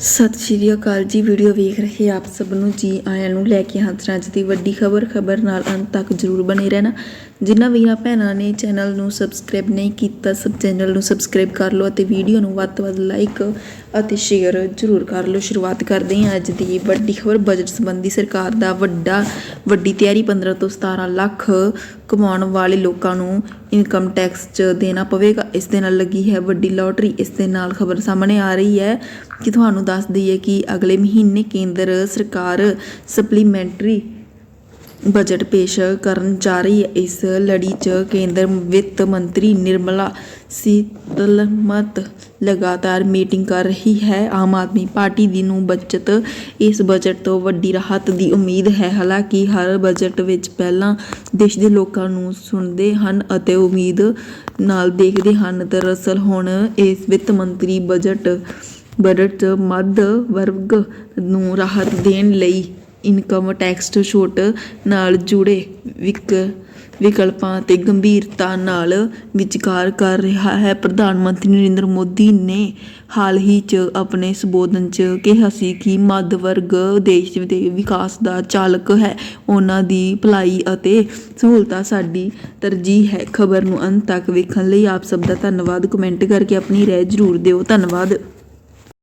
ਸਤਿ ਸ਼੍ਰੀ ਅਕਾਲ ਜੀ। ਵੀਡੀਓ ਵੇਖ ਰਹੇ ਆਪ ਸਭ ਨੂੰ। ਜੀ ਆਇਆਂ ਨੂੰ ਲੈ ਕੇ ਹਾਜ਼ਰ ਹਾਂ ਅੱਜ ਦੀ ਵੱਡੀ ਖਬਰ ਖਬਰ ਨਾਲ ਅੰਤ ਤੱਕ ਜਰੂਰ ਬਣੇ ਰਹਿਣਾ। ਜਿਨ੍ਹਾਂ ਵੀਰਾਂ ਭੈਣਾਂ ਨੇ ਚੈਨਲ ਨੂੰ ਸਬਸਕ੍ਰਾਈਬ ਨਹੀਂ ਕੀਤਾ, ਸਭ ਚੈਨਲ ਨੂੰ ਸਬਸਕ੍ਰਾਈਬ ਕਰ ਲਓ ਅਤੇ ਵੀਡੀਓ ਨੂੰ ਵੱਧ ਤੋਂ ਵੱਧ ਲਾਈਕ ਅਤੇ ਸ਼ੇਅਰ ਜਰੂਰ ਕਰ ਲਓ। ਸ਼ੁਰੂਆਤ ਕਰਦੇ ਹਾਂ ਅੱਜ ਦੀ ਵੱਡੀ ਖਬਰ। ਬਜਟ ਸੰਬੰਧੀ ਸਰਕਾਰ ਦਾ ਵੱਡਾ, ਵੱਡੀ ਤਿਆਰੀ। 15 ਤੋਂ 17 ਲੱਖ ਕਮਾਉਣ ਵਾਲੇ ਲੋਕਾਂ ਨੂੰ ਇਨਕਮ ਟੈਕਸ 'ਚ ਦੇਣਾ ਪਵੇਗਾ। ਇਸ ਦੇ ਨਾਲ ਲੱਗੀ ਹੈ ਵੱਡੀ ਲੋਟਰੀ। ਇਸ ਦੇ ਨਾਲ ਖਬਰ ਸਾਹਮਣੇ ਆ ਰਹੀ ਹੈ ਕਿ ਤੁਹਾਨੂੰ ਦੱਸ ਦਈਏ ਕਿ ਅਗਲੇ ਮਹੀਨੇ ਕੇਂਦਰ ਸਰਕਾਰ ਸਪਲੀਮੈਂਟਰੀ ਬਜਟ ਪੇਸ਼ ਕਰਨ ਜਾ ਰਹੀ ਹੈ। ਇਸ ਲੜੀ 'ਚ ਕੇਂਦਰ ਵਿੱਤ ਮੰਤਰੀ ਨਿਰਮਲਾ ਸੀਤਲਮਤ ਲਗਾਤਾਰ ਮੀਟਿੰਗ ਕਰ ਰਹੀ ਹੈ। ਆਮ ਆਦਮੀ ਪਾਰਟੀ ਦੀ ਨੂੰ ਬਚਤ, ਇਸ ਬਜਟ ਤੋਂ ਵੱਡੀ ਰਾਹਤ ਦੀ ਉਮੀਦ ਹੈ। ਹਾਲਾਂਕਿ ਹਰ ਬਜਟ ਵਿੱਚ ਪਹਿਲਾਂ ਦੇਸ਼ ਦੇ ਲੋਕਾਂ ਨੂੰ ਸੁਣਦੇ ਹਨ ਅਤੇ ਉਮੀਦ ਨਾਲ ਦੇਖਦੇ ਹਨ। ਦਰਅਸਲ ਹੁਣ ਇਸ ਵਿੱਤ ਮੰਤਰੀ ਬਜਟ ਬਜਟ 'ਚ ਮੱਧ ਵਰਗ ਨੂੰ ਰਾਹਤ ਦੇਣ ਲਈ ਇਨਕਮ ਟੈਕਸ ਛੋਟ ਨਾਲ ਜੁੜੇ ਵਿਕ, ਵਿਕਲਪਾਂ ਤੇ ਗੰਭੀਰਤਾ ਨਾਲ ਵਿਚਕਾਰ ਕਰ ਰਿਹਾ ਹੈ। ਪ੍ਰਧਾਨ ਮੰਤਰੀ ਨਰਿੰਦਰ ਮੋਦੀ ਨੇ ਹਾਲ ਹੀ ਚ ਆਪਣੇ ਸੰਬੋਧਨ ਚ ਕਿਹਾ ਸੀ ਕਿ ਮੱਧ ਵਰਗ ਦੇਸ਼ ਦੇ ਵਿਕਾਸ ਦਾ ਚਾਲਕ ਹੈ। ਉਹਨਾਂ ਦੀ ਭਲਾਈ ਅਤੇ ਸਹੂਲਤਾਂ ਸਾਡੀ ਤਰਜੀਹ ਹੈ। ਖਬਰ ਨੂੰ ਅੰਤ ਤੱਕ ਵੇਖਣ ਲਈ ਆਪ ਸਭ ਦਾ ਧੰਨਵਾਦ। ਕਮੈਂਟ ਕਰਕੇ ਆਪਣੀ ਰਾਏ ਜ਼ਰੂਰ ਦਿਓ। ਧੰਨਵਾਦ।